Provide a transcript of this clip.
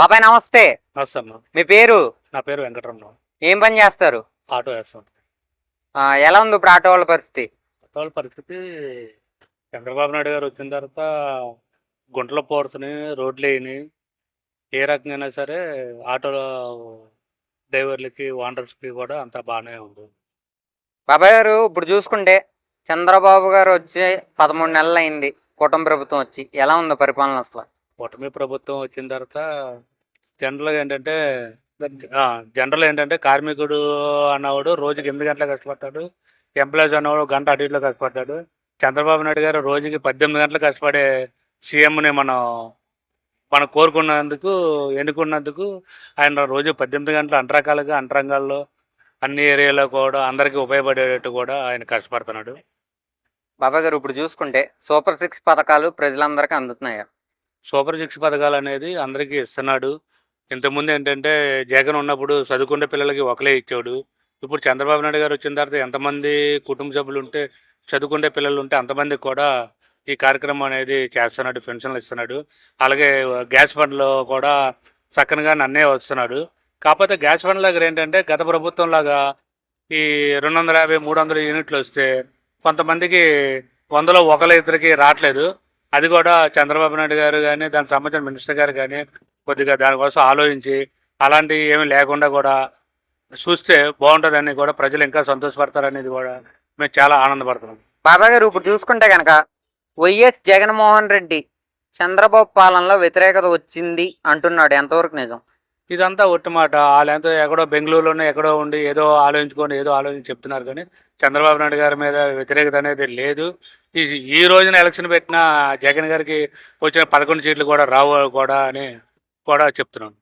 బాబాయ్ నమస్తే. మీ పేరు? నా పేరు వెంకటరమణ. ఏం పని చేస్తారు? ఆటో వేస్తాం. ఎలా ఉంది ఇప్పుడు ఆటో వాళ్ళ పరిస్థితి? వాళ్ళ పరిస్థితి చంద్రబాబు నాయుడు గారు వచ్చిన తర్వాత గుంటలు పోడుతున్నాయి రోడ్లు వేయని. ఏ రకంగా సరే ఆటోలో డ్రైవర్లకి ఓనర్స్కి కూడా అంతా బాగానే ఉంది. బాబాయ్ గారు ఇప్పుడు చూసుకుంటే చంద్రబాబు గారు వచ్చి పదమూడు నెలలు అయింది. కుటుంబ ప్రభుత్వం వచ్చి ఎలా ఉంది పరిపాలన అసలు? కూటమి ప్రభుత్వం వచ్చిన తర్వాత జనరల్గా ఏంటంటే జనరల్ ఏంటంటే కార్మికుడు అన్నవాడు రోజుకి ఎనిమిది గంటలు కష్టపడతాడు ఎంప్లాయీస్ అన్నవాడు గంట అటు ఇటులో కష్టపడతాడు. చంద్రబాబు నాయుడు గారు రోజుకి పద్దెనిమిది గంటలు కష్టపడే సీఎంని మనం మనం కోరుకున్నందుకు ఎన్నుకున్నందుకు ఆయన రోజు పద్దెనిమిది గంటలు అన్ని రకాలుగా అన్ని ఏరియాలో కూడా అందరికీ ఉపయోగపడేటట్టు కూడా ఆయన కష్టపడుతున్నాడు. బాబాయ్ గారు ఇప్పుడు చూసుకుంటే సూపర్ సిక్స్ పథకాలు ప్రజలందరికీ అందుతున్నాయి? సూపర్ సిక్స్ పథకాలు అనేది అందరికీ ఇస్తున్నాడు. ఇంతకుముందు ఏంటంటే జగన్ ఉన్నప్పుడు చదువుకునే పిల్లలకి ఒకలే ఇచ్చాడు ఇప్పుడు చంద్రబాబు నాయుడు గారు వచ్చిన తర్వాత ఎంతమంది కుటుంబ సభ్యులు ఉంటే చదువుకునే పిల్లలు ఉంటే అంతమందికి కూడా ఈ కార్యక్రమం అనేది చేస్తున్నాడు పెన్షన్లు ఇస్తున్నాడు. అలాగే గ్యాస్ ఫండ్లో కూడా చక్కనగా నన్నే వస్తున్నాడు. కాకపోతే గ్యాస్ బండ్ల దగ్గర ఏంటంటే గత ప్రభుత్వం లాగా ఈ రెండు వందల యాభై మూడు వందల యూనిట్లు వస్తే కొంతమందికి వందలో ఒకళ్ళ ఇద్దరికి రావట్లేదు. అది కూడా చంద్రబాబు నాయుడు గారు కానీ దానికి సంబంధించిన మినిస్టర్ గారు కానీ కొద్దిగా దానికోసం ఆలోచించి అలాంటివి ఏమీ లేకుండా కూడా చూస్తే బాగుంటుందని కూడా ప్రజలు ఇంకా సంతోషపడతారనేది కూడా మేము చాలా ఆనందపడుతున్నాం. బాబాయ్ గారు ఇప్పుడు చూసుకుంటే కనుక వైఎస్ జగన్మోహన్ రెడ్డి చంద్రబాబు పాలనలో వ్యతిరేకత వచ్చింది అంటున్నాడు. ఎంతవరకు నిజం? ఇదంతా ఒట్టి మాట. వాళ్ళంతా ఎక్కడో బెంగళూరులోనే ఎక్కడో ఉండి ఏదో ఆలోచించుకొని ఏదో ఆలోచించి చెప్తున్నారు కానీ చంద్రబాబు నాయుడు గారి మీద వ్యతిరేకత అనేది లేదు. ఈ ఈ రోజున ఎలక్షన్ పెట్టిన జగన్ గారికి వచ్చిన పదకొండు సీట్లు కూడా రావు కూడా అని కూడా చెప్తున్నాను.